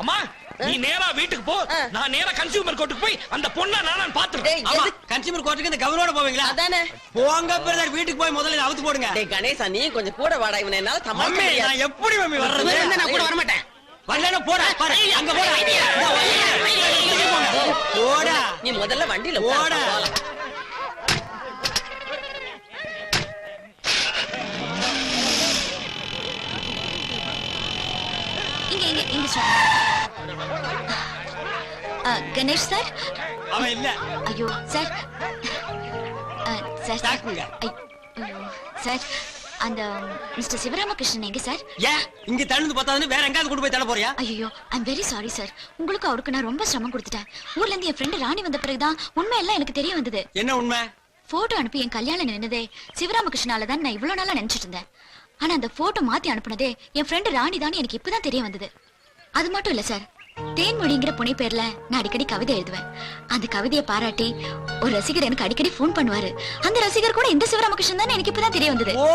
அம்மா நீ நேரா வீட்டுக்கு போ. நான் நேரா கன்சியூமர் கோர்ட்டுக்கு போய் அந்த பொண்ணை நான் பாத்துறேன் ஆமா கன்சியூமர் கோர்ட்டுக்கு இந்த கவரோட போவீங்களா? அதானே. போங்க பிரதர் வீட்டுக்கு போய் முதல்ல அவுத்து போடுங்க. டேய் கணேசா நீ கொஞ்சம் கூட வாடா. இவனை என்னால சமாளிக்க முடியாது. நான் எப்படி மம்மி வர்றது நான் கூட வரமாட்டேன். வரலன்னா போடா பாரு. அங்க போடா. போடா. நீ முதல்ல வண்டியில போடா. இங்க இங்க இங்க கணேஷ் சார்? அவன் இல்ல. ஐயோ சார். சார் தாக்குங்க. ஐயோ சார். அந்த மிஸ்டர் சிவராமகிருஷ்ணன் எங்க சார்? ஏன்? இங்க தழுந்து பத்தாதுன்னு வேற எங்காவது கொண்டு போய் தள்ள போறியா? ஐயோ ஐம் வெரி சாரி சார் உங்களுக்கு அவருக்கு நான் ரொம்ப சிரமம் கொடுத்துட்டேன். ஊர்ல இருந்து என் ஃப்ரெண்டு ராணி வந்த பிறகுதான் உண்மை எல்லாம் எனக்கு தெரிய வந்தது. என்ன உண்மை? போட்டோ அனுப்பி என் கல்யாணம் நின்னதே சிவராமகிருஷ்ணால தான் நான் இவ்வளவு நாளா நினைச்சிட்டு இருந்தேன். ஆனா அந்த போட்டோ மாத்தி அனுப்புனதே என் ஃப்ரெண்டு ராணி தான் எனக்கு இப்பதான் தெரிய வந்தது. அது மட்டும் இல்ல சார் தேன்மொழிங்கிற புனை பேர்ல நான் அடிக்கடி கவிதை எழுதுவேன். அந்த கவிதையை பாராட்டி ஒரு ரசிகர் எனக்கு அடிக்கடி ஃபோன் பண்ணுவாரு. அந்த ரசிகர் கூட இந்த சிவராமகிருஷ்ணன் தான்? எனக்கு இப்பதான் தெரிய வந்தது. ஓ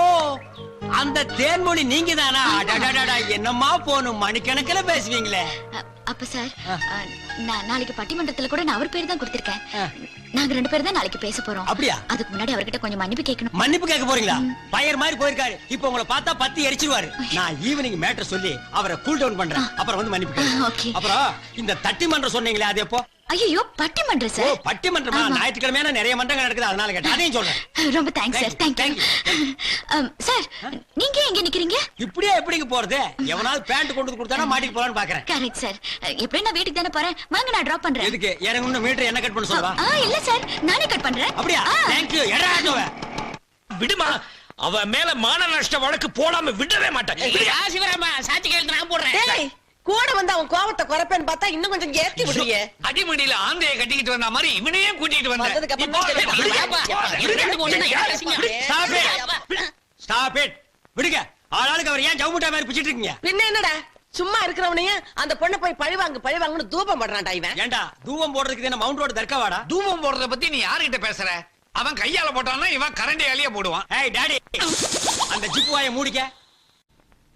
அந்த தேன்மொழி நீங்க தானா என்னம்மா போனும் மணிக்கணக்கில பேசுவீங்களே. அப்ப சார் நான் நாளைக்கு பட்டிமன்றத்துல கூட நான் அவர் பேர் தான் கொடுத்திருக்கேன். நாங்க ரெண்டு பேரும் தான் நாளைக்கு பேச போறோம். அப்படியா? அதுக்கு முன்னாடி அவர்கிட்ட கொஞ்சம் மன்னிப்பு கேட்கணும். மன்னிப்பு கேட்க போறீங்களா? பயர் மாதிரி போயிருக்காரு. இப்போ உங்களை பார்த்தா பத்தி எரிச்சிருவாரு. நான் ஈவினிங் மேட்டர் சொல்லி அவரை கூல் டவுன் பண்றேன். அப்புறம் வந்து மன்னிப்பு. அப்புறம் இந்த தட்டி மன்றம் சொன்னீங்களே அது எப்போ? ஐயோ பட்டிமன்றம் ஓ சார் பட்டிமன்றமா. ஞாயிற்றுக்கிழமையான நிறைய மன்றங்கள் நடக்குது அதனால கேட்டேன். அதையும் சொல்றேன். ரொம்ப thanks sir thank you sir நீங்க எங்க நிக்கிறீங்க? இப்படியே எப்படிங்க போறது? எவனாவது பேண்ட் கொண்டு கொடுத்தானா மாட்டிட்டு போலான்னு பாக்குறேன். கரெக்ட் சார் எப்படி நான் வீட்டுக்கு தானே போறேன். வாங்க நான் டிராப் பண்றேன். எதுக்கு? எனக்கு இன்னும் மீட்டர் என்ன கட் பண்ண சொல்லவா இல்ல சார் நானே கட் பண்றேன். அப்படியா? ஆ. தேங்க்யூ எடா ஆட்டோவை விடுமா அவ மேல மான நஷ்ட வழக்கு போடாம விடவே மாட்டேன். சிவராமா சாட்சி கையெழுத்து நான் போடுறேன். டேய் கூட வந்து அவன் கோவத்தை குறைப்பேன்னு பார்த்தா இன்னும் கொஞ்சம் ஏத்தி விடுறியே. அடிமடியில ஆந்தைய கட்டிக்கிட்டு வந்த மாதிரி இவனையும் கூட்டிட்டு வந்ததுக்கு அப்புறம் தான் இப்போ தெரியும். விடுங்க. ஆளாளுக்கு அவர் ஏன் ஜவுமுட்டா மாதிரி பிச்சிட்டு இருக்கீங்க? பின்ன என்னடா? சும்மா இருக்கிறவனையும் அந்த பொண்ணை போய் பழிவாங்கு பழிவாங்குன்னு தூபம் பண்றான்டா இவன். ஏன்டா தூவம் போடுறதுக்கு என்ன மவுண்ட் ரோடு தர்க்கவாடா தூபம் போடுறத பத்தி நீ யாருகிட்ட பேசுற? அவன் கையால போட்டான்னா இவன் கரண்டியாலேயே போடுவான். ஏய் டாடி அந்த ஜிப்பு வாயை மூடிக்க.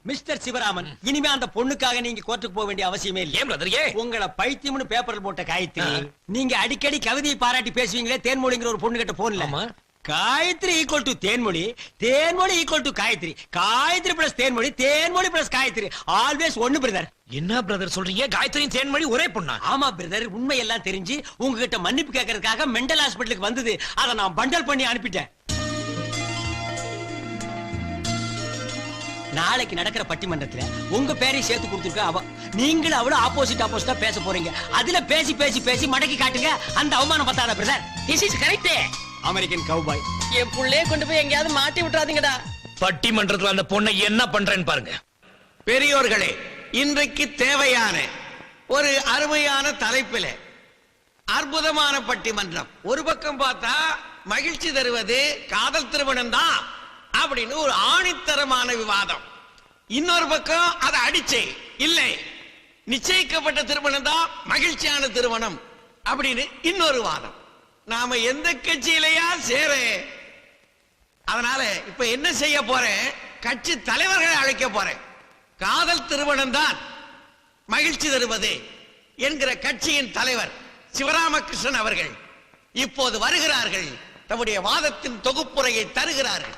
மிஸ்டர் சிவராமன் இனிமே அந்த பொண்ணுக்காக நீங்க கோர்ட்டுக்கு போக வேண்டிய அவசியமே இல்ல பிரதர் ஏன் உங்களை பைத்தியம்னு பேப்பர்ல போட்ட காயத்ரி. நீங்க அடிக்கடி கவிதையை பாராட்டி பேசுவீங்களே தேன்மொழிங்கிற ஒரு பொண்ணு கிட்ட போன்ல. Gayathri equal to Thenmozhi Thenmozhi equal to Gayathri. Gayathri plus Thenmozhi Thenmozhi plus Gayathri. Always ஒண்ணு பிரதர் என்ன பிரதர் சொல்றீங்க? காயத்ரியும் தேன்மொழி ஒரே பொண்ணா? ஆமா பிரதர் உண்மை எல்லாம் தெரிஞ்சு உங்ககிட்ட மன்னிப்பு கேட்கறதுக்காக மெண்டல் ஹாஸ்பிட்டலுக்கு வந்தது. அதை நான் பண்டல் பண்ணி அனுப்பிட்டேன். நாளைக்கு நடக்கிற பட்டிமன்றத்துல உங்க பேரையும் சேர்த்து கொடுத்துருக்க அவ நீங்களும் அவளும் ஆப்போசிட் ஆப்போசிட்டா பேச போறீங்க. அதுல பேசி பேசி பேசி மடக்கி காட்டுங்க. அந்த அவமானம் பத்தாத brother this is correct American cowboy என் புள்ளைய கொண்டு போய் எங்கேயாவது மாட்டி விட்டுறாதீங்கடா. பட்டிமன்றத்துல அந்த பொண்ணை என்ன பண்றேன்னு பாருங்க. பெரியோர்களே இன்றைக்கு தேவையான ஒரு அருமையான தலைப்பில் அற்புதமான பட்டிமன்றம். ஒரு பக்கம் பார்த்தா மகிழ்ச்சி தருவது காதல் திருமணம் தான் அப்படின்னு ஒரு ஆணித்தரமான விவாதம். இன்னொரு பக்கம் அதை அடிச்சே. இல்லை நிச்சயிக்கப்பட்ட திருமணம் தான் மகிழ்ச்சியான திருமணம் அப்படின்னு இன்னொரு வாதம். நாம எந்த கட்சியிலையா சேர அதனால இப்ப என்ன செய்ய போறேன்? கட்சி தலைவர்களை அழைக்க போறேன். காதல் திருமணம் தான் மகிழ்ச்சி தருவது என்கிற கட்சியின் தலைவர் சிவராமகிருஷ்ணன் அவர்கள் இப்போது வருகிறார்கள். தம்முடைய வாதத்தின் தொகுப்புரையை தருகிறார்கள்.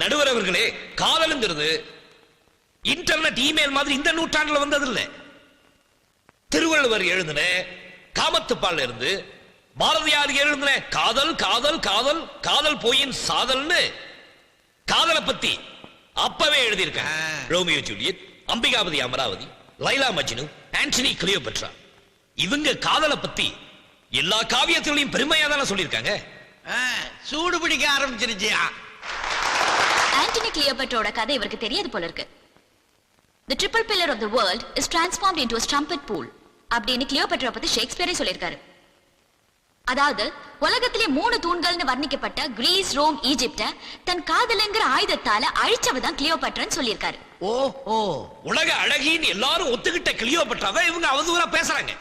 நடுவர் அவர்களே காதலுங்கிறது இன்டர்நெட் இமெயில் மாதிரி இந்த நூற்றாண்டுல வந்தது இல்ல திருவள்ளுவர் எழுதின காமத்துப்பால் இருந்து பாரதியார் எழுதின காதல் காதல் காதல் காதல் போயின் சாதல்னு காதலை பத்தி அப்பவே எழுதியிருக்காங்க. Romeo Juliet Ambikapathi Amaravathi Laila Majnu Antony Cleopatra. இவங்க காதலை பத்தி எல்லா காவியத்திலையும் பெருமையா தானே சொல்லியிருக்காங்க. சூடு பிடிக்க ஆரம்பிச்சிருச்சியா? ஆண்டனி கிளியோபட்ரோட கதை இவருக்கு தெரியாது போல இருக்கு. The triple pillar of the world is transformed into a strumpet pool அப்படின்னு கிளியோபட்ரா பத்தி ஷேக்ஸ்பியரே சொல்லியிருக்காரு. அதாவது உலகத்திலே மூணு தூண்கள்னு வர்ணிக்கப்பட்ட கிரீஸ் ரோம் ஈஜிப்ட தன் காதலுங்கிற ஆயுதத்தால அழிச்சவ தான் கிளியோபட்ரான்னு சொல்லியிருக்காரு. ஓ ஓ உலக அழகின்னு எல்லாரும் ஒத்துக்கிட்ட கிளியோபட்ராவை இவங்க அவதூறா பேசுறாங்க.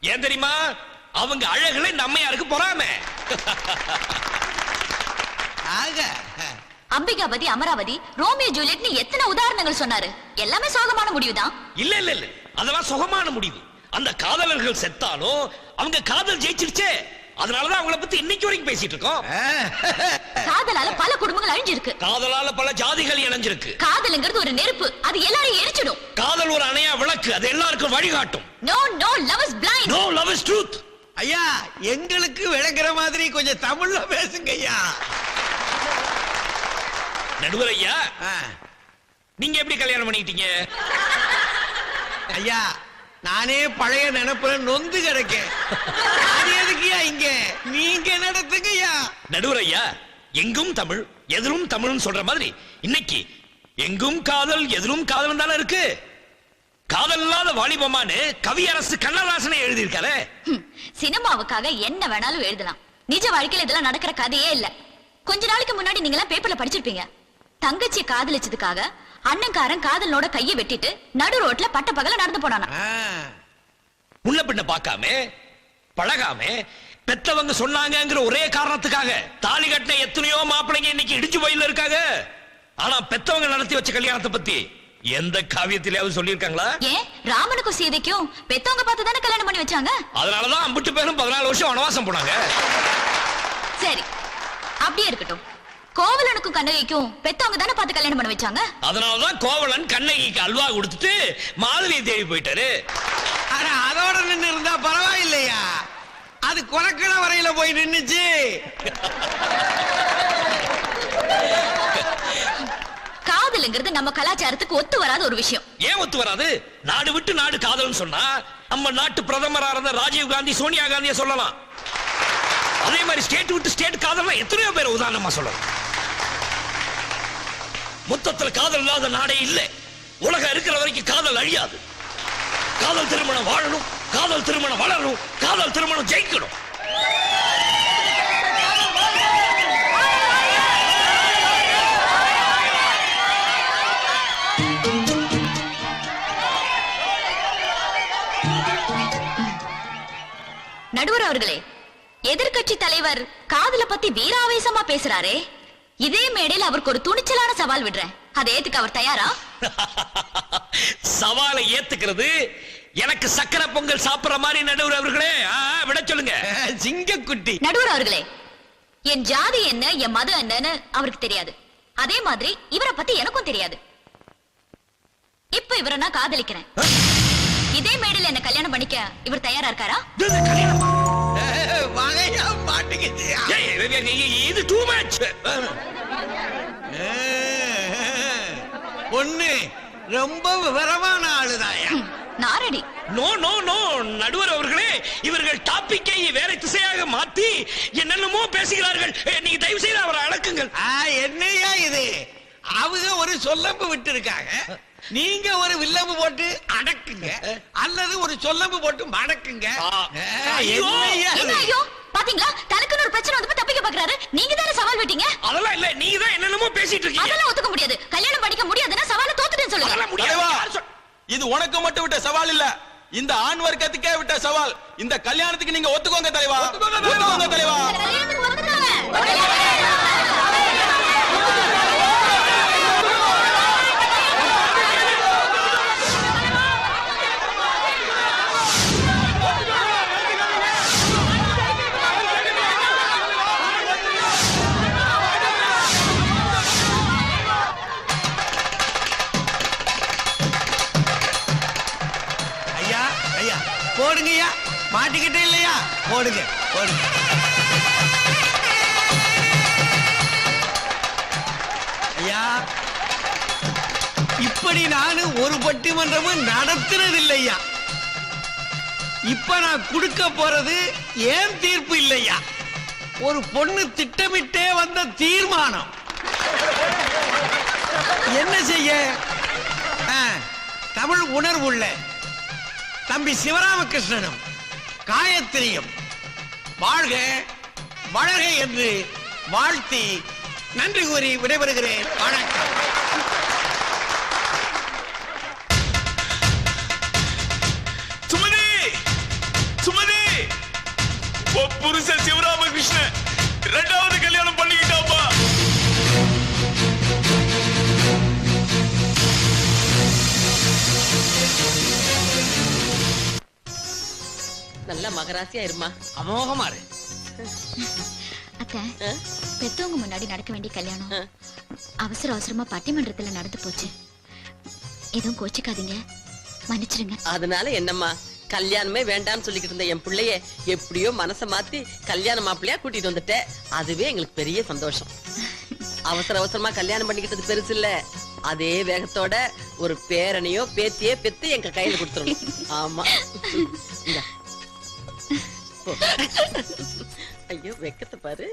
ஏன் தெரியுமா? அவங்க அழகுல நம்மையாருக்கு பொறாம? ஆக அம்பிகாபதி அமராவதி ரோமியோ ஜூலியட்னு எத்தனை உதாரணங்கள் சொன்னாரு? எல்லாமே சோகமான முடிவுதான். இல்ல இல்ல இல்ல. அதெல்லாம் சுகமான முடிவு. அந்த காதலர்கள் செத்தாலும் அவங்க காதல் ஜெயிச்சிருச்சே. அதனாலதான் அவங்கள பத்தி இன்னைக்கு வரைக்கும் பேசிட்டு இருக்கோம். காதலால பல குடும்பங்கள் அழிஞ்சிருக்கு. காதலால பல ஜாதிகள் இணைஞ்சிருக்கு. காதலுங்கிறது ஒரு நெருப்பு. அது எல்லாரையும் எரிச்சிடும். காதல் ஒரு அணையா விளக்கு. அது எல்லாருக்கும் வழிகாட்டும். No no love is blind no love is truth ஐயா எங்களுக்கு விளங்குற மாதிரி கொஞ்சம் தமிழ்ல பேசுங்க ஐயா. நடுவர் ஐயா நீங்க எப்படி கல்யாணம் பண்ணிக்கிட்டீங்க? ஐயா நானே பழைய நினைப்புல நொந்து கிடக்கேன். அது எதுக்குயா இங்க? நீங்க நடத்துங்க ஐயா நடுவர் ஐயா எங்கும் தமிழ் எதிலும் தமிழ்னு சொல்ற மாதிரி இன்னைக்கு எங்கும் காதல் எதிலும் காதல் தானே இருக்கு? காதல் இல்லாத வாலிபமானு கவியரசு கண்ணதாசனை எழுதியிருக்காரு. சினிமாவுக்காக என்ன வேணாலும் எழுதலாம். நிஜ வாழ்க்கையில இதெல்லாம் நடக்கிற கதையே இல்ல. கொஞ்ச நாளைக்கு முன்னாடி நீங்க எல்லாம் பேப்பர்ல படிச்சிருப்பீங்க. தங்கச்சி காதலிச்சதுக்காக அண்ணன்காரன் காதலனோட கையை வெட்டிட்டு நடு ரோட்ல பட்ட பகல நடந்து போனானா? முன்ன பின்ன பார்க்காம பழகாம பெத்தவங்க சொன்னாங்கங்கிற ஒரே காரணத்துக்காக தாலி கட்டின எத்தனையோ மாப்பிள்ளைங்க இன்னைக்கு இடிச்சு வயல்ல இருக்காங்க. ஆனா பெத்தவங்க நடத்தி வச்ச கல்யாணத்தை பத்தி எந்த காவியத்திலேயாவது சொல்லியிருக்காங்களா? ஏன்? ராமனுக்கும் சீதைக்கும் பெத்தவங்க பார்த்து தானே கல்யாணம் பண்ணி வச்சாங்க? அதனாலதான் அம்பிட்டு பேரும் பதினாலு வருஷம் வனவாசம் போனாங்க. சரி அப்படியே இருக்கட்டும். கோவலனுக்கும் கண்ணகிக்கும் பெத்தவங்க தானே பார்த்து கல்யாணம் பண்ணி வச்சாங்க? அதனாலதான் கோவலன் கண்ணகிக்கு அல்வா கொடுத்துட்டு மாதுளையை தேடி போயிட்டாரு. அட அதோட நின்னு இருந்தா பரவாயில்லையா? அது கொலக்கண வரையில போய் நின்னுச்சு. காதலுங்கிறது நம்ம கலாச்சாரத்துக்கு ஒத்து வராத ஒரு விஷயம். ஏன் ஒத்து வராது? நாடு விட்டு நாடு காதல்னு சொன்னா நம்ம நாட்டு பிரதமரா இருந்த ராஜீவ் காந்தி சோனியா காந்திய சொல்லலாம். அதே மாதிரி ஸ்டேட் விட்டு ஸ்டேட் காதல்னா எத்தனையோ பேர் உதாரணமா சொல்லலாம். மொத்தத்தில் காதல் இல்லாத நாடே இல்லை. உலகம் இருக்கிற வரைக்கும் காதல் அழியாது. காதல் திருமணம் வாழணும் காதல் திருமணம் வளரணும் காதல் திருமணம் ஜெயிக்கணும். நடுவர் அவர்களே எதிர்கட்சி தலைவர் காதல பத்தி வீராவேசமா பேசுறாரே? இதே மேடையில் அவருக்கு ஒரு துணிச்சலான சவால் விடுறேன். அதை ஏத்துக்க அவர் தயாரா? சவாலை ஏத்துக்கிறது எனக்கு சக்கரை பொங்கல் சாப்பிடுற மாதிரி நடுவர் அவர்களே. விட சொல்லுங்க. சிங்கக்குட்டி. நடுவர் அவர்களே என் ஜாதி என்ன என் மதம் என்னன்னு அவருக்கு தெரியாது. அதே மாதிரி இவரை பத்தி எனக்கும் தெரியாது. இப்ப இவரை நான் காதலிக்கிறேன். இதே மேடையில் என்ன கல்யாணம் பண்ணிக்க இவர் தயாரா இருக்காரா. வகையா ஏய், இது டூ மச் பொண்ணு ரொம்ப விவரமான ஆளுதாயா? நாரடி நோ நோ நோ நடுவர் அவர்களே இவர்கள் டாபிக்கை வேற திசையாக மாத்தி என்னென்னமோ பேசுகிறார்கள். நீங்க தயவு செய்து அவரை அடக்குங்கள். ஆ, என்னய்யா இது? அவங்க ஒரு சொல்லம்பு விட்டு இருக்காங்க நீங்க ஒரு வில்லம்பு போட்டு அடக்குங்க. அல்லது ஒரு சொல்லம்பு போட்டு மடக்குங்க. ஐயோ. பாத்தீங்களா? தனக்குன்னு ஒரு பிரச்சனை வந்து தப்பிக்க பாக்குறாரு. நீங்க தானே சவால் விட்டீங்க? அதெல்லாம் இல்ல. நீங்க தான் என்னென்னமோ பேசிட்டு இருக்கீங்க. அதெல்லாம் ஒத்துக்க முடியாது. கல்யாணம் பண்ணிக்க முடியாதுன்னா சவால தோத்துட்டேன்னு சொல்லுங்க. இது உனக்கு மட்டும் விட்ட சவால் இல்ல. இந்த ஆண் வர்க்கத்துக்கே விட்ட சவால். இந்த கல்யாணத்துக்கு நீங்க ஒத்துக்கோங்க தலைவா. ஒத்துக்கோங்க தலைவா. போடுங்கய்யா. மாட்டிக்கிட்டே இல்லையா? போடுங்க போடுங்க. ஐயா இப்படி நான் ஒரு பட்டிமன்றமும் நடத்துறது இல்லையா இப்ப நான் கொடுக்க போறது ஏன் தீர்ப்பு இல்லையா? ஒரு பொண்ணு திட்டமிட்டே வந்த தீர்மானம். என்ன செய்ய? ஆ, தமிழ் உணர்வுள்ள தம்பி சிவராமகிருஷ்ணனும் காயத்ரியும் வாழ்க வளர்க என்று வாழ்த்தி நன்றி கூறி விடைபெறுகிறேன். வணக்கம். சுமதி சுமதி. புருஷ சிவ நல்ல மகராசியா இருமா. அமோகமா இரு? பெத்தவங்க முன்னாடி நடக்க வேண்டிய கல்யாணம். அவசர அவசரமா பட்டிமன்றத்துல நடந்து போச்சு. எதுவும் கோச்சிக்காதீங்க. மன்னிச்சிடுங்க அதனால என்னம்மா கல்யாணமே வேண்டாம்னு சொல்லிக்கிட்டு இருந்த என் பிள்ளைய எப்படியோ மனச மாத்தி கல்யாண மாப்பிள்ளையா கூட்டிட்டு வந்துட்டேன் அதுவே எங்களுக்கு பெரிய சந்தோஷம். அவசர அவசரமா கல்யாணம் பண்ணிக்கிட்டது பெருசு இல்ல. அதே வேகத்தோட ஒரு பேரனையோ பேத்தியோ பெத்து எங்க கையில கொடுத்துடணும் ஆமா. ஐயோ வெக்கத்தை பாரு.